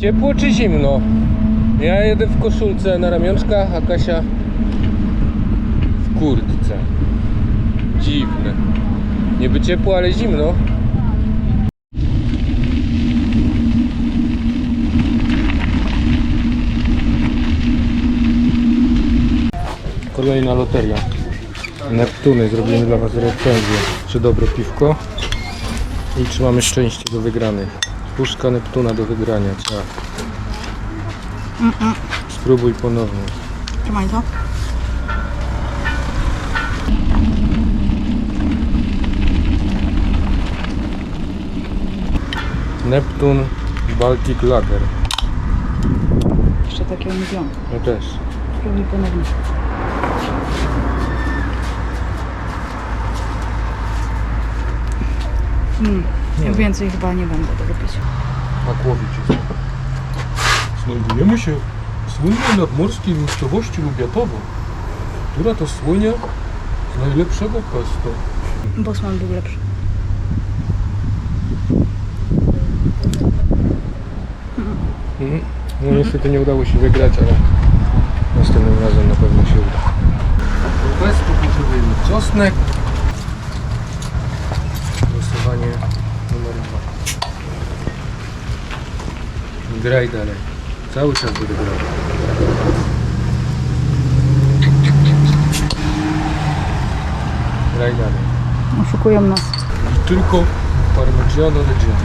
Ciepło czy zimno? Ja jedę w koszulce na ramionczkach, a Kasia w kurtce. Dziwne. Niby ciepło, ale zimno. Kolejna loteria. Neptuny, zrobimy dla Was recenzję. Czy dobre piwko? I czy mamy szczęście do wygranej? Puszka Neptuna do wygrania, trzeba. Spróbuj ponownie. Trzymaj to. Neptun Baltic Lager. Jeszcze takiego nie wziąłem. Ja też. Spróbuj ponownie. Mm. Nie. Więcej chyba nie będę tego pić. Makłowicz jest. Znajdujemy się w słynnej nadmorskiej miejscowości Lubiatowo, która to słynie z najlepszego pesto. Bosman był lepszy. Mhm. No niestety nie udało się wygrać, ale następnym razem na pewno się uda. Do pestu potrzebujemy czosnek. Graj dalej. Cały czas będę grał. Graj dalej. Oszukują nas. I tylko Parmigiano Reggiano.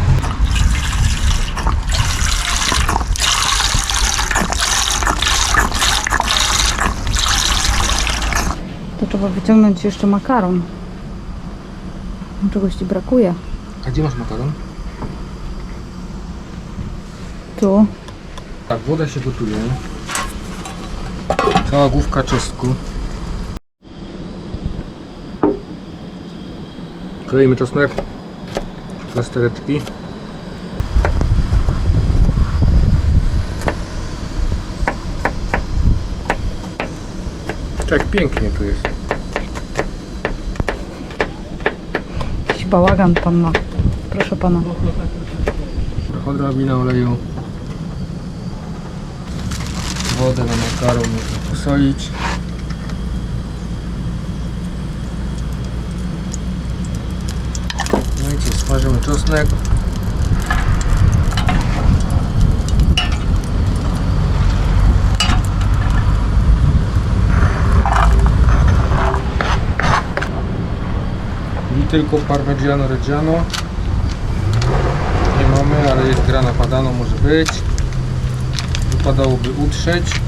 To trzeba wyciągnąć jeszcze makaron. Czegoś ci brakuje. A gdzie masz makaron? Tu. Tak, woda się gotuje. Cała główka czosnku. Kroimy czosnek. Plastereczki. Tak pięknie tu jest. Jakiś bałagan pan ma. Proszę pana. Odrobina oleju. Wodę na makaron można posolić. No i co, smażymy czosnek. I tylko Parmigiano Reggiano. Nie mamy, ale jest grana padano, może być. Wypadałoby utrzeć.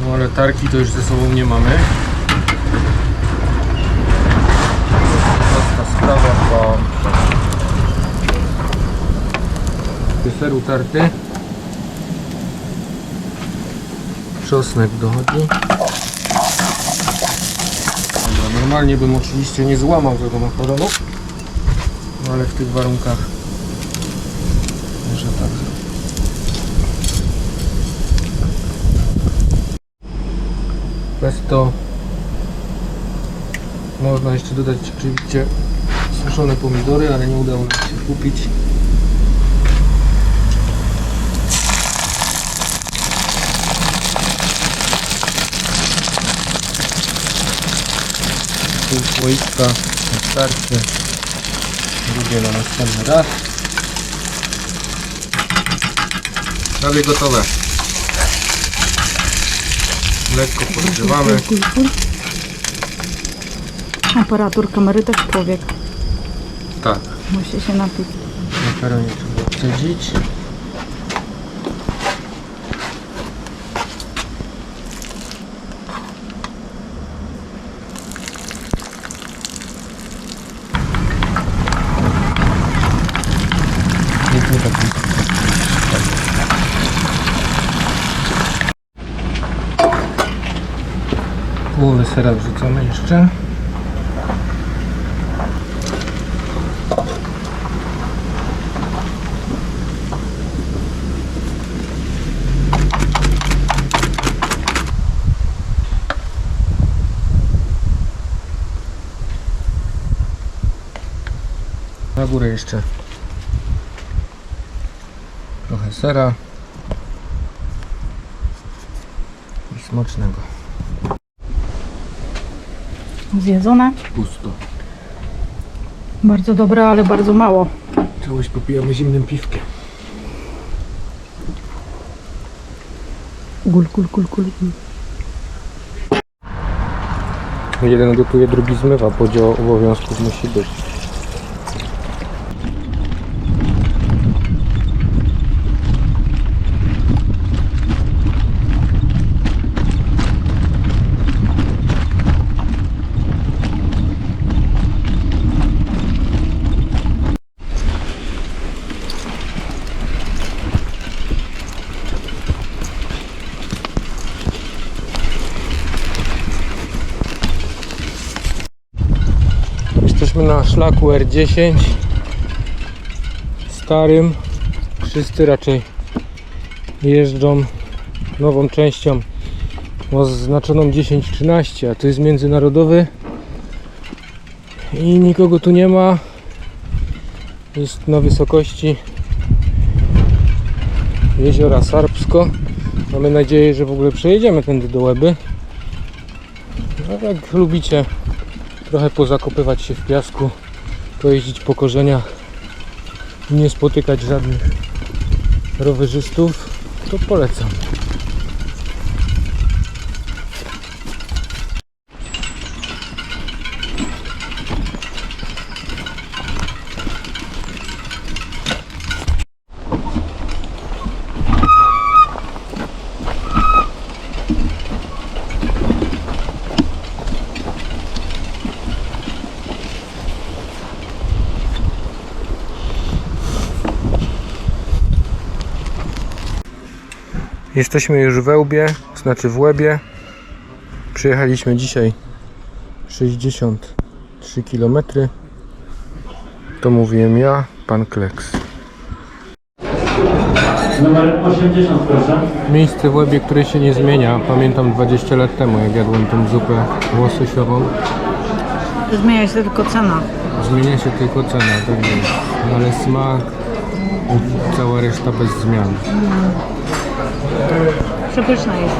No ale tarki to już ze sobą nie mamy. Prosta sprawa, bo ser utarty. Czosnek dochodzi. Normalnie bym oczywiście nie złamał tego makaronu. No ale w tych warunkach może tak zrobić. Pesto można jeszcze dodać oczywiście suszone pomidory, ale nie udało nam się kupić. Pół słoiczka wystarczy. Drugie na następny raz. Prawie gotowe. Lekko podgrzewamy. Operator kamery też człowiek. Tak. Musi się napić. Makaronie trzeba odcedzić. Niech nie tak blisko. Połowę sera wrzucamy jeszcze. Na górę jeszcze trochę sera i smacznego. Zjedzone. Pusto. Bardzo dobre, ale bardzo mało. Całość popijamy zimnym piwkiem. Gul, gul, gul, gul. gul. Jeden gotuje, drugi zmywa. Podział obowiązków musi być. Jesteśmy na szlaku R10 starym. Wszyscy raczej jeżdżą nową częścią. Oznaczoną 10-13 a to jest międzynarodowy. I nikogo tu nie ma. Jest na wysokości jeziora Sarpsko. Mamy nadzieję, że w ogóle przejedziemy tędy do Łeby. A jak lubicie trochę pozakopywać się w piasku, pojeździć po korzeniach i nie spotykać żadnych rowerzystów, to polecam. Jesteśmy już w Łebie, znaczy w Łebie. Przyjechaliśmy dzisiaj 63 km. To mówiłem ja, pan Kleks. Numer 80 proszę. Miejsce w Łebie, które się nie zmienia. Pamiętam 20 lat temu, jak jadłem tą zupę łososiową. Zmienia się tylko cena. Zmienia się tylko cena, tak jest. Ale smak cała reszta bez zmian. Przepyszna jest.